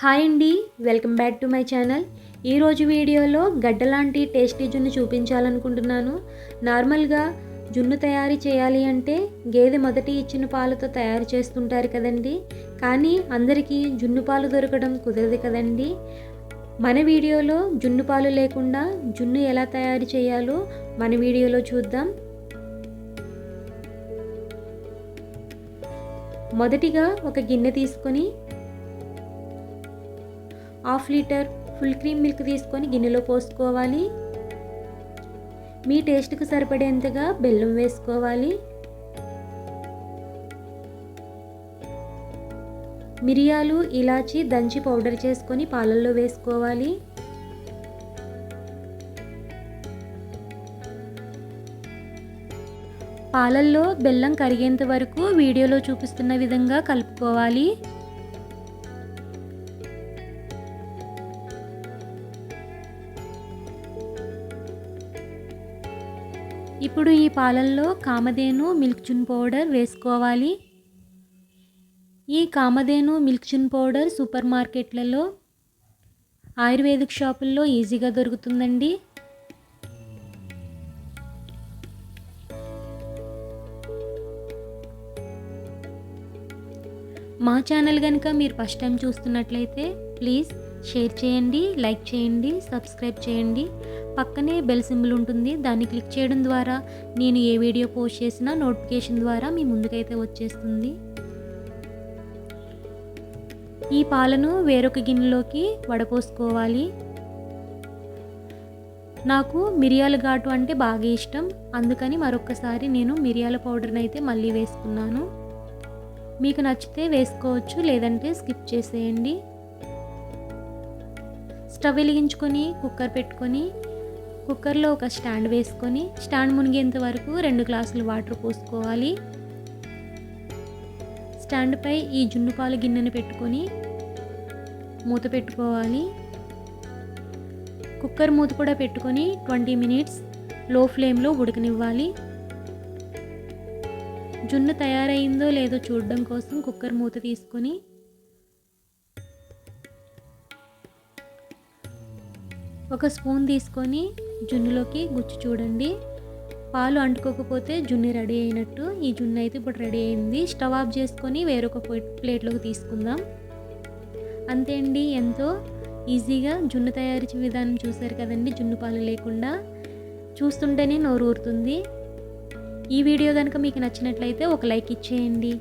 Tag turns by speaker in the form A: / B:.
A: Hi అండి welcome back to my channel. ఈరోజు వీడియోలో గడ్డ లాంటి టేస్టీ జున్ను చూపించాలనుకుంటున్నాను. నార్మల్గా జున్ను తయారీ చేయాలి అంటే గేదె మొదటి ఇచ్చిన పాలతో తయారు చేస్తుంటారు కదండి. కానీ అందరికీ జున్ను పాలు దొరకడం కుదరదు కదండి. మన వీడియోలో జున్ను పాలు లేకుండా జున్ను ఎలా తయారు చేయాలో మన వీడియోలో చూద్దాం. మొదటిగా ఒక గిన్నె తీసుకొని half litre full cream milk తీసుకొని గిన్నెలో పోసుకోవాలి. మీ టేస్ట్కి సరిపడేంతగా బెల్లం వేసుకోవాలి. మిరియాలు ఇలాచి దంచి పౌడర్ చేసుకొని పాలల్లో వేసుకోవాలి. పాలల్లో బెల్లం కరిగేంత వరకు వీడియోలో చూపిస్తున్న విధంగా కలుపుకోవాలి. ఇప్పుడు ఈ పాలల్లో కామధేను మిల్క్ చున్ పౌడర్ వేసుకోవాలి. ఈ కామధేను మిల్క్ చున్ పౌడర్ సూపర్ మార్కెట్లలో ఆయుర్వేదిక్ షాపుల్లో ఈజీగా దొరుకుతుందండి. మా ఛానల్ కనుక మీరు ఫస్ట్ టైం చూస్తున్నట్లయితే ప్లీజ్ షేర్ చేయండి లైక్ చేయండి సబ్స్క్రైబ్ చేయండి. పక్కనే బెల్ సింబల్ ఉంటుంది. దాన్ని క్లిక్ చేయడం ద్వారా నేను ఏ వీడియో పోస్ట్ చేసినా నోటిఫికేషన్ ద్వారా మీ ముందుకైతే వచ్చేస్తుంది. ఈ పాలను వేరొక గిన్నెలోకి వడపోసుకోవాలి. నాకు మిరియాల ఘాటు అంటే బాగా ఇష్టం. అందుకని మరొకసారి నేను మిరియాల పౌడర్ని అయితే మళ్ళీ వేసుకున్నాను. మీకు నచ్చితే వేసుకోవచ్చు లేదంటే స్కిప్ చేసేయండి. స్టవ్ వెలిగించుకొని కుక్కర్ పెట్టుకొని కుక్కర్లో ఒక స్టాండ్ వేసుకొని స్టాండ్ మునిగేంత వరకు రెండు గ్లాసులు వాటర్ పోసుకోవాలి. స్టాండ్పై ఈ జున్ను పాలు గిన్నెను పెట్టుకొని మూత పెట్టుకోవాలి. కుక్కర్ మూత కూడా పెట్టుకొని ట్వంటీ మినిట్స్లో ఫ్లేమ్లో ఉడకనివ్వాలి. జున్ను తయారైందో లేదో చూడడం కోసం కుక్కర్ మూత తీసుకొని ఒక స్పూన్ తీసుకొని జున్నులోకి గుచ్చి చూడండి. పాలు అంటుకోకపోతే జున్ను రెడీ అయినట్టు. ఈ జున్ను అయితే ఇప్పుడు రెడీ అయింది. స్టవ్ ఆఫ్ చేసుకొని వేరొక ప్లేట్లోకి తీసుకుందాం. అంతే అండి. ఎంతో ఈజీగా జున్ను తయారీ విధానం చూసారు కదండి. జున్ను పాలు లేకుండా. చూస్తుంటేనే నోరు ఊరుతుంది ఈ వీడియో కనుక మీకు నచ్చినట్లయితే ఒక లైక్ ఇచ్చేయండి.